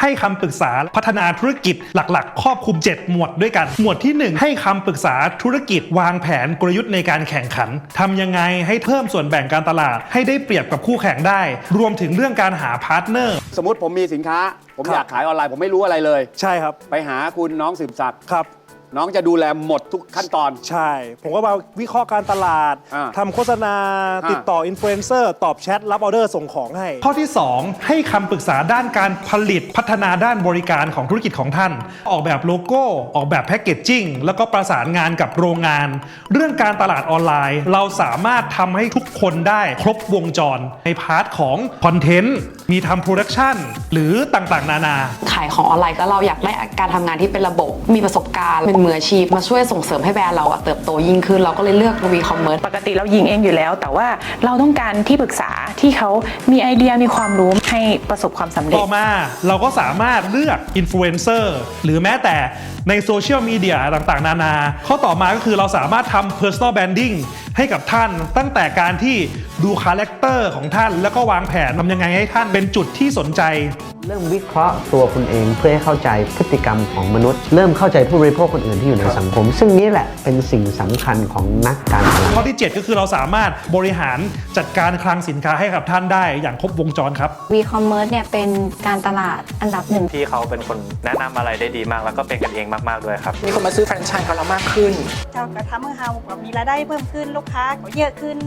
ให้คำปรึกษาพัฒนาธุรกิจหลักๆ ครอบคลุม 7 หมวดด้วยกัน หมวดที่ 1 ให้คำปรึกษาธุรกิจวางแผนกลยุทธ์ในการแข่งขันทำยังไงให้เพิ่มส่วนแบ่งการตลาด ให้ได้เปรียบกับคู่แข่งได้ รวมถึงเรื่องการหาพาร์ทเนอร์ สมมติผมมีสินค้า ผมครับอยากขายออนไลน์ผมไม่รู้อะไรเลย ใช่ครับ ไปหาคุณน้องสืบศักดิ์ครับ น้องจะดูแลหมดทุกขั้นตอน ใช่ ผมก็มาวิเคราะห์การตลาดอ่าทำโฆษณา อ่า ติดต่ออินฟลูเอนเซอร์ ตอบแชท รับออเดอร์ส่งของให้ ข้อที่ 2 ให้คำปรึกษาด้านการผลิตพัฒนาด้านบริการของธุรกิจของท่าน ออกแบบโลโก้ ออกแบบแพคเกจจิ้งแล้วก็ประสานงานกับโรงงาน เรื่องการตลาดออนไลน์ เราสามารถทำให้ทุกคนได้ครบวงจร ในพาร์ทของคอนเทนต์มีทำโปรดักชันหรือต่างๆ นานา ขายของออนไลน์ก็เราอยากได้การทำงานที่เป็นระบบ มีประสบการณ์ เป็นมืออาชีพ มาช่วยส่งเสริมให้แบรนด์เราอะเติบโตยิ่งขึ้น เราก็เลยเลือกวีคอมเมิร์ซปกติเรายิงเองอยู่แล้ว แต่ว่าเราต้องการที่ปรึกษาที่เขามีไอเดียมีความรู้ให้ประสบความสำเร็จ ต่อมาเราก็สามารถเลือกอินฟลูเอนเซอร์หรือแม้แต่ในโซเชียลมีเดียต่างๆ นานา ข้อต่อมาก็คือเราสามารถทำ personal branding ให้กับท่านตั้งแต่การที่ดูคาแรคเตอร์ของท่าน แล้วก็วางแผนทำยังไงให้ท่านเป็นจุดที่สนใจ เริ่มวิเคราะห์ตัวคุณเองเพื่อให้เข้าใจพฤติกรรมของมนุษย์ เริ่มเข้าใจผู้บริโภคคนอื่นที่อยู่ในสังคม ซึ่งนี้แหละเป็นสิ่งสำคัญของนักการตลาดข้อที่ 7 ก็คือเราสามารถบริหารจัดการคลังสินค้าให้กับท่านได้อย่างครบวงจรครับ วีคอมเมิร์ซเนี่ยเป็นการตลาดอันดับหนึ่งพี่เขาเป็นคนแนะนำอะไรได้ดีมาก แล้วก็เป็นกันเองมากๆด้วยครับมีคนมาซื้อแฟรนไชส์กับเรามากขึ้น เจ้ากระทำให้เราแบบมีรายได้เพิ่มขึ้นลูกค้าก็เยอะขึ้น